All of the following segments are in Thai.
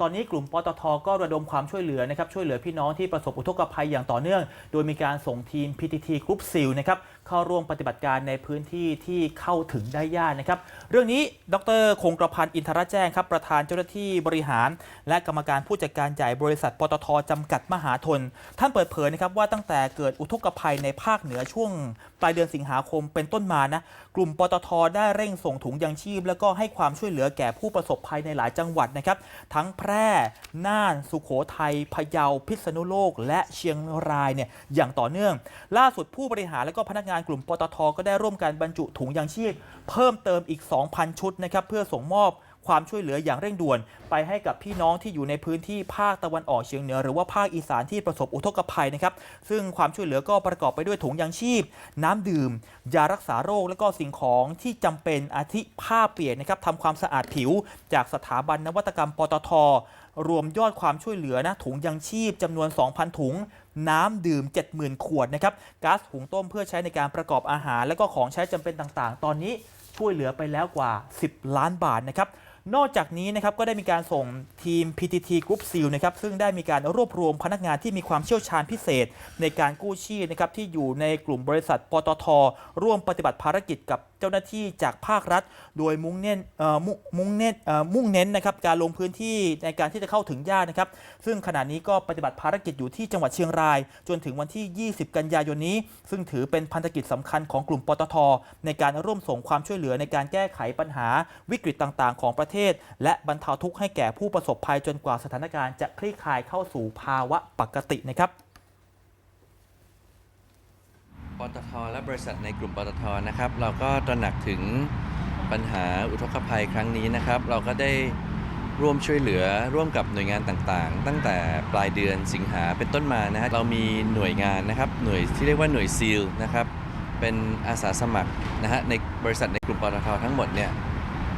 ตอนนี้กลุ่มปตทก็ระดมความช่วยเหลือนะครับช่วยเหลือพี่น้องที่ประสบอุทกภัยอย่างต่อเนื่อง โดยมีการส่งทีม PTT Group SEAL นะครับเข้าร่วมปฏิบัติการในพื้นที่ที่เข้าถึงได้ยากนะครับ เรื่องนี้ดรคงกระพันธ์อินทรแจ้งครับประธานเจ้าหน้าที่บริหาร และกรรมการผู้จัดการใหญ่บริษัทปตทจำกัดมหาชนท่านเปิดเผยนะครับว่าตั้งแต่เกิดอุทกภัยในภาคเหนือช่วงปลายเดือนสิงหาคมเป็นต้นมานะกลุ่มปตทได้เร่งส่งถุงยังชีพ แล้วก็ให้ความช่วยเหลือแก่ผู้ประสบภัยในหลายจังหวัดนะครับทั้งพร่น่านสุขโขทัยพะเยาพิษณุโลก และเชียงรายเนี่ยอย่างต่อเนื่อง ล่าสุดผู้บริหารและก็พนักงานกลุ่มปตทก็ได้ร่วมกันบรรจุถุงยางชีพ เพิ่มเติมอีก 2,000 ชุดนะครับเพื่อส่งมอบ ความช่วยเหลืออย่างเร่งด่วน ไปให้กับพี่น้องที่อยู่ในพื้นที่ภาคตะวันออกเฉียงเหนือ หรือว่าภาคอีสานที่ประสบอุทกภัยนะครับซึ่งความช่วยเหลือก็ประกอบไปด้วยถุงยางชีพ น้ำดื่ม ยารักษาโรคและก็สิ่งของที่จำเป็นอาทิผ้าเปียกนะครับทำความสะอาดผิว จากสถาบันนวัตกรรมปตทรวมยอดความช่วยเหลือนะถุงยางชีพจำนวน 2,000 ถุง น้ำดื่ม 70,000 ขวดนะครับก๊าซหุงต้มเพื่อใช้ในการประกอบอาหาร และก็ของใช้จำเป็นต่างๆ ตอนนี้ช่วยเหลือไปแล้วกว่า 10 ล้านบาทนะครับ นอกจากนี้นะครับก็ได้มีการส่งทีม PTT Group SEAL นะครับซึ่งได้มีการรวบรวมพนักงานที่มีความเชี่ยวชาญพิเศษ ในการกู้ชีพนะครับที่อยู่ในกลุ่มบริษัทปตทร่วมปฏิบัติภารกิจกับ จ้าหน้าที่จากภาครัฐ โดยมุ่งเน้นมุ่งเน้นมุ่งเน้นนะครับการลงพื้นที่ในการที่จะเข้าถึงญาตินะครับ ซึ่งขณะนี้ก็ปฏิบัติภารกิจอยู่ที่จังหวัดเชียงราย จนถึงวันที่ 20 กันยายนนี้ ซึ่งถือเป็นพันธกิจสำคัญของกลุ่มปตท ในการร่วมส่งความช่วยเหลือในการแก้ไขปัญหาวิกฤตต่างๆ ของประเทศ และบรรเทาทุกข์ให้แก่ผู้ประสบภัยจนกว่าสถานการณ์จะคลี่คลายเข้าสู่ภาวะปกตินะครับ ป ตทและบริษัทในกลุ่มปตทนะครับ เราก็ตระหนักถึงปัญหาอุทกภัยครั้งนี้นะครับ เราก็ได้ร่วมช่วยเหลือร่วมกับหน่วยงานต่างๆ ตั้งแต่ปลายเดือนสิงหาเป็นต้นมานะฮะเรามีหน่วยงานนะครับ หน่วยที่เรียกว่าหน่วยซีลนะครับเป็นอาสาสมัครนะฮะในบริษัทในกลุ่มปตททั้งหมดเนี่ย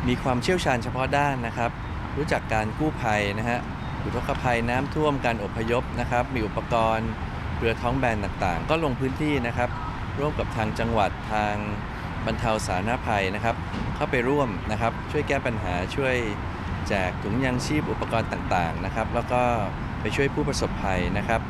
มีความเชี่ยวชาญเฉพาะด้านนะครับ รู้จักการกู้ภัยนะฮะอุทกภัยน้ำท่วมการอพยพนะครับ มีอุปกรณ์เรือท้องแบนต่างๆ ก็ลงพื้นที่นะครับ ร่วมกับทางจังหวัดทางบรรเทาสาธารณภัยนะครับ เข้าไปร่วมนะครับ ช่วยแก้ปัญหาช่วยแจกถุงยางชีพอุปกรณ์ต่างๆนะครับ แล้วก็ไปช่วยผู้ประสบภัยนะครับ